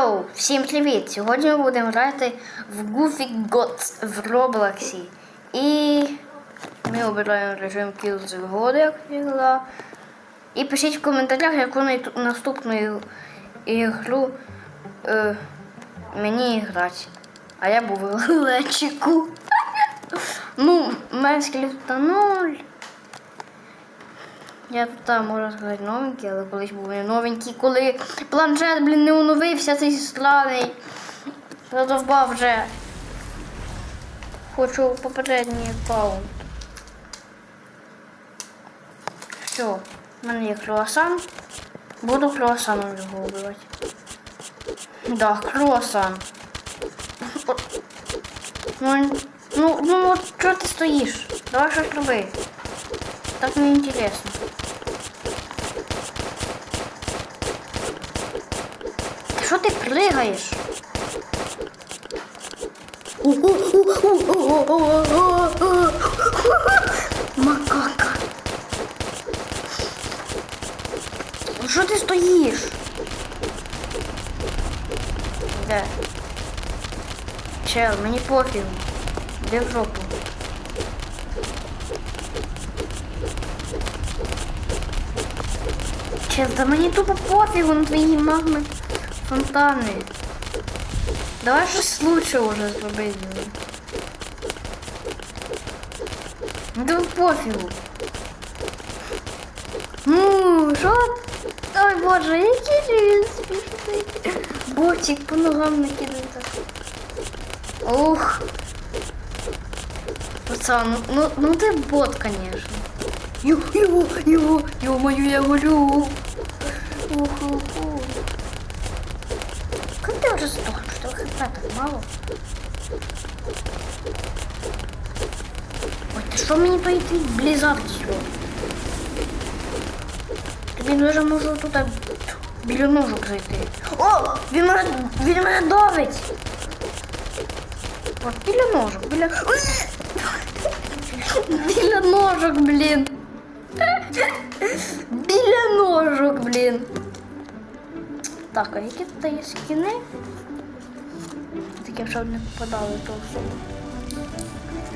Оу, всім привіт! Сьогодні ми будемо грати в Goofy Gods в Роблоксі. І ми обираємо режим Kill the God, як завжди. І пишіть в коментарях, яку наступну ігру- е, мені грати. А я був в лечику. Ну, мене скелів та ноль. Я тут там, можна сказати, новенький, але колись був не новенький, коли планшет, блін, не оновився цей странний. Задовбав вже. Хочу попередній аккаунт. Все, в мене є круасан. Буду круасаном його вбивати. Да, круасан. Ну, ну, ну чого ти стоїш? Давай щось роби. Так не інтересно. Що ти пригаєш? Макака. Що ти стоїш? Де? Чел, мені пофігу. Де в жопу? Чел, да мені тупо пофігу на твої магми фонтани. Давай щось лучше уже зробити. Ну да пофігу. Ну, що? Ой боже, який же він смішний. Ботик по ногам накидає так. Ух. Пацан, ну, ну, ну ты бот, конечно. Ю, ю, ю, ё-моё, я говорю. що мені той твій близавки сьогодні? Тобі дуже можу тут так біля ножок зайти. О, він мене, він мене давить. От біля ножок, біля... Біля ножок, блін. Біля ножок, блін. Так, а які тут є скіни? Таке, щоб не попадали то все.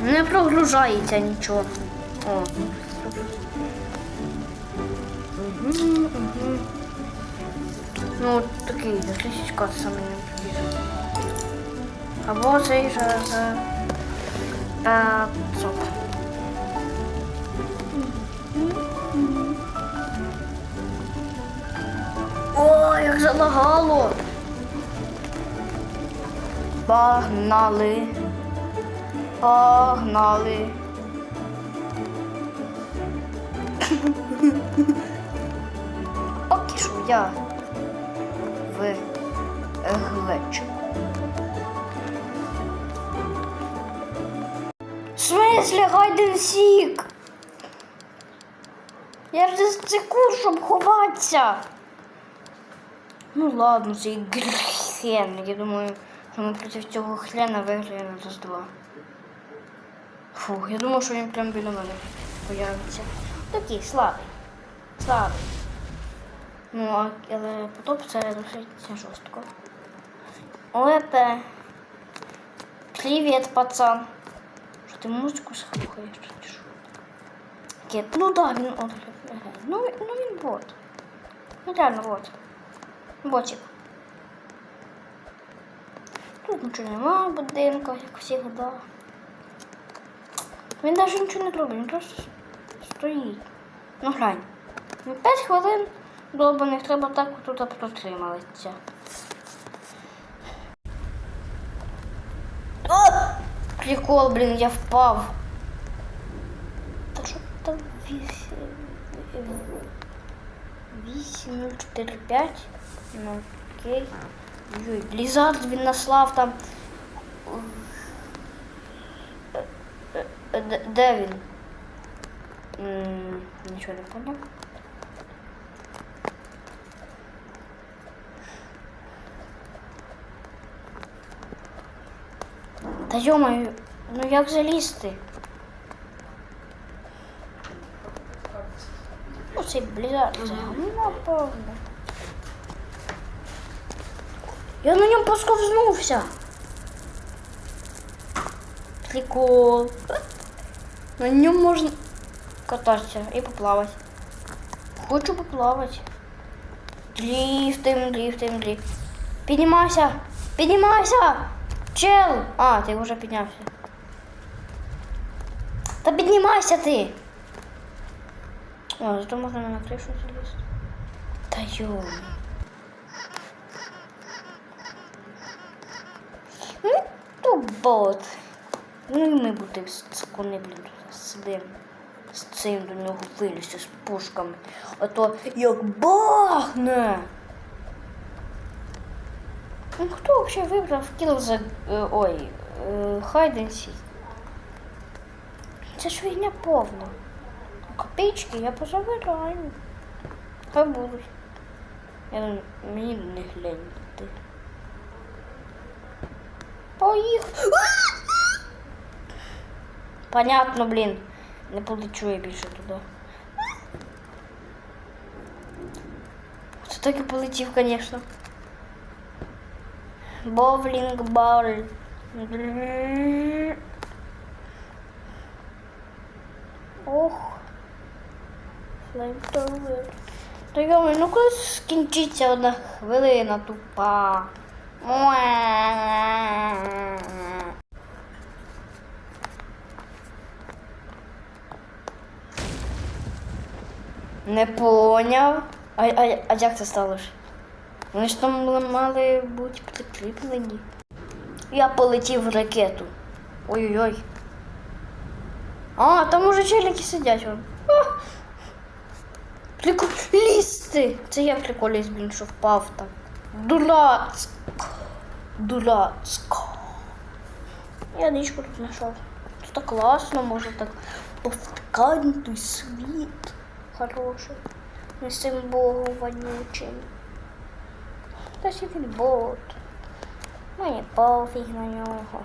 Не прогружається нічого. О. Ну, от такий, тисячка саме не більше. Або цей же за 500. О, як залагало. Погнали. Погнали. Що я в глечу. В смислі гайден сік? Я ж десь цику, щоб ховатися. Ну ладно, цей хрен. Я думаю, що ми проти цього хрена виграємо раз два. Фух, я думав, що він прям біля мене появиться. Такий слабий. Слабий. Ну, а, але потоп це досить жорстко. Олепе. Привіт, пацан. Що ти музику слухаєш? Кет. Ну да, він от. Ну, ну він бот. Ну реально бот. Ботик. Тут нічого нема в будинках, як завжди. Він навіть нічого не робить, він просто стоїть. Ну глянь. Ну, 5 хвилин довбаних треба так тут протрималися. О! Прикол, блін, я впав. Так що там 8, 8, 0, 4, 5. Ну, окей. Блізард він наслав там. Е, е, е, Де, де він? М, Нічого не поняв. Та йомаю, ну як залізти? Ну, цей блізард, це напевно. Я на ньому посковзнувся. Прикол. На нем можно кататься и поплавать. Хочу поплавать. Дрифтим, дрифтим, дрифт. Поднимайся! Поднимайся! Чел! А, ты уже поднялся. Да поднимайся ты! А, зато можно на крышу залезть. Да ё... Ну, то бот. Ну, и мы будем склонны блюдо сидимо. З цим до нього вилізти з пушками. А то як бахне. Ну хто взагалі вибрав кіл за. е, ой, хайденсі? Це ж фігня повна. Копійки я позабираю. Хай будуть. Я мені не гляньте. Поїхали. Понятно, блін. Не полечу я більше туди. Це так і полетів, звісно. Бовлінг бар. Ох. Флеймтовер. Та ну коли скінчиться одна хвилина тупа. Не поняв. А, а, а як це сталося? Вони ж там мали бути прикріплені. Я полетів в ракету. Ой-ой-ой. А, там уже челики сидять. Вон. А! Прикол... Лізти! Це я приколіст, блін, що впав там. Дурацько. Дурацько. Я нічку тут знайшов. Тут так класно, можна так повткати той світ хороший. Не з цим богом вонючим. Та ще він бот. Мені пофіг на нього.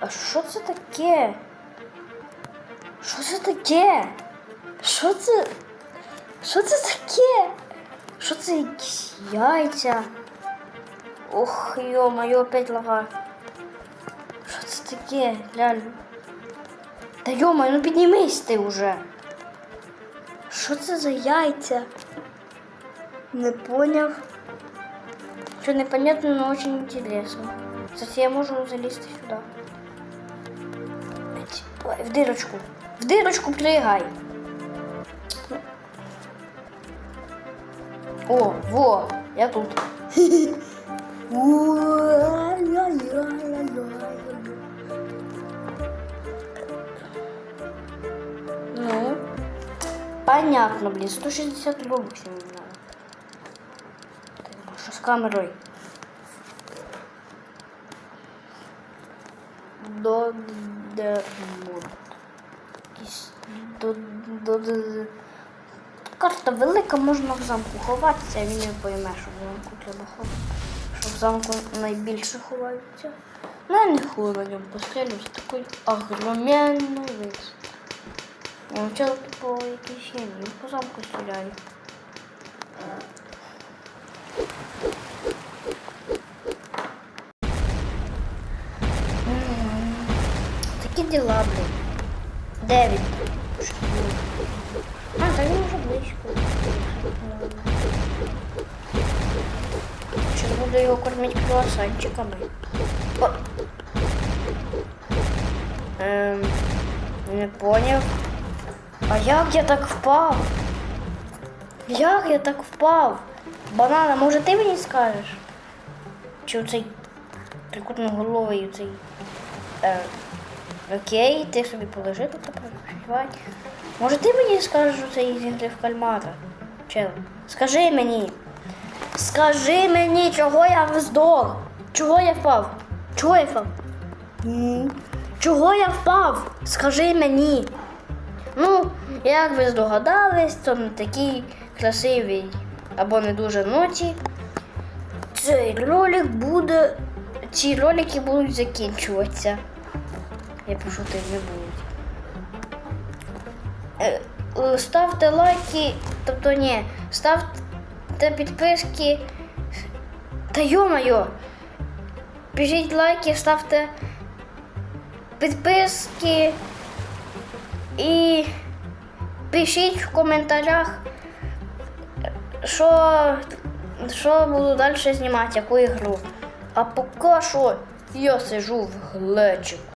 А що це таке? Що це таке? Що це? Що це таке? Що це якісь яйця? Ох, йо, моє опять лава. Що це таке, реально? Та йома, ну піднімись ти вже. Що це за яйця? Не поняв. Що непонятно, но очень интересно. Кстати, я можу залізти сюди. В дирочку. В дирочку пригай. О, во, я тут. понятно, блин, 160 робоксов не надо. Так, Что с камерой? До де. До до до- Карта велика, можна в замку ховатися, а він не пойме, що в замку треба ховати. Що в замку найбільше ховаються. Ну, я не хуй на ньому пострілю, це такий огроменний вид. Я вчора по якійсь хімії, по замку стріляє. М, Такі діла, блін. Де? А, так він вже близько. Чи буду його кормити круасанчиками? О. Ем, не поняв. А як я так впав? Як я так впав? Банана, може ти мені скажеш? Чи оцей трикутноголовий оцей. Е, окей, ти собі положи тут переживай. Може ти мені скажеш оцей з ігри в кальмара? Чел, скажи мені. Скажи мені, чого я вздох? Чого я впав? Чого я впав? Чого я впав? Скажи мені. Ну, як ви здогадались, то на такій красивій або не дуже ноті. Цей ролик буде. Ці ролики будуть закінчуватися. Я пошутив, не будуть. Е, Ставте лайки Тобто ні, ставте підписки. Та йо-моє! Пишіть лайки, ставте підписки і пишіть в коментарях, що, що буду далі знімати, яку ігру. А поки що я сижу в глечику.